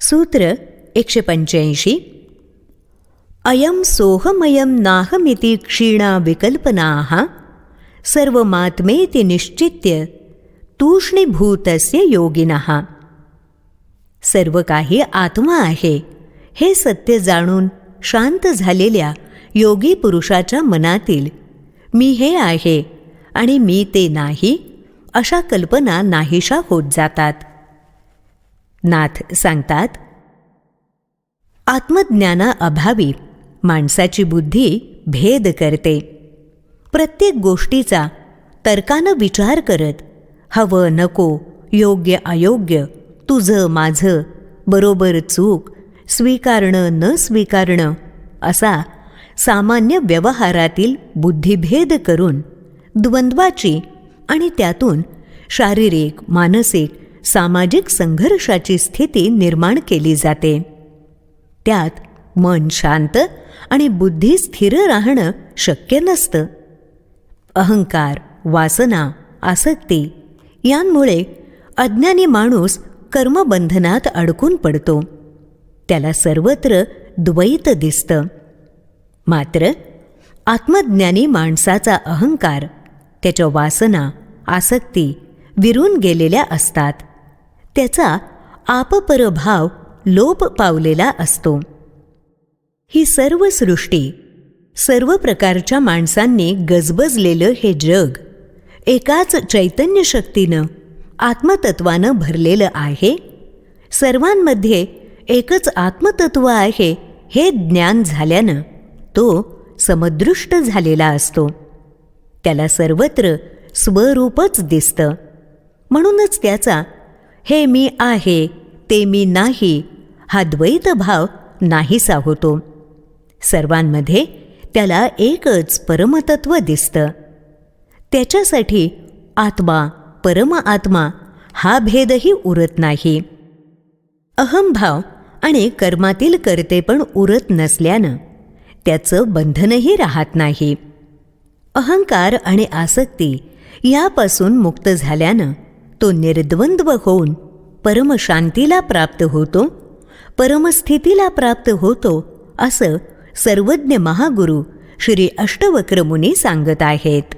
सूत्र एकशे पंच्याऐंशी. अयम सोहमयम नाहमिति क्षीणा विकल्पनाः सर्वमात्मेति निश्चित्य तूष्णीभूतस्य योगिनः। सर्व काही आत्मा आहे हे सत्य जाणून शांत झालेल्या योगी पुरुषाच्या मनातील मी हे आहे आणि मी ते नाही अशा कल्पना नाहीशा होत जातात. नाथ सांगतात आत्मज्ञानाअभावी माणसाची बुद्धी भेद करते. प्रत्येक गोष्टीचा तर्कानं विचार करत हवं नको योग्य अयोग्य तुझं माझं बरोबर चूक स्वीकारणं न स्वीकारणं असा सामान्य व्यवहारातील बुद्धिभेद करून द्वंद्वाची आणि त्यातून शारीरिक मानसिक सामाजिक संघर्षाची स्थिती निर्माण केली जाते. त्यात मन शांत आणि बुद्धी स्थिर राहणं शक्य नसतं. अहंकार वासना आसक्ती यांमुळे अज्ञानी माणूस कर्मबंधनात अडकून पडतो. त्याला सर्वत्र द्वैत दिसतं. मात्र आत्मज्ञानी माणसाचा अहंकार त्याच्या वासना आसक्ती विरून गेलेल्या असतात. त्याचा आपपरभाव लोप पावलेला असतो. ही सर्व सृष्टी सर्व प्रकारच्या माणसांनी गजबजलेलं हे जग एकाच चैतन्य शक्तीनं आत्मतत्वानं भरलेलं आहे. सर्वांमध्ये एकच आत्मतत्व आहे हे ज्ञान झाल्यानं तो समदृष्ट झालेला असतो. त्याला सर्वत्र स्वरूपच दिसतं. म्हणूनच त्याचा हे मी आहे ते मी नाही हा द्वैत भाव नाहीसा होतो. सर्वांमध्ये त्याला एकच परमतत्व दिसतं. त्याच्यासाठी आत्मा परम आत्मा हा भेदही उरत नाही. अहंभाव आणि कर्मातील कर्ते पण उरत नसल्यानं त्याचं बंधनही राहत नाही. अहंकार आणि आसक्ती यापासून मुक्त झाल्यानं तो निर्द्वंद्व होऊन परमशांतीला प्राप्त होतो परमस्थितीला प्राप्त होतो असं सर्वज्ञ महागुरु श्री अष्टवक्रमुनी सांगत आहेत.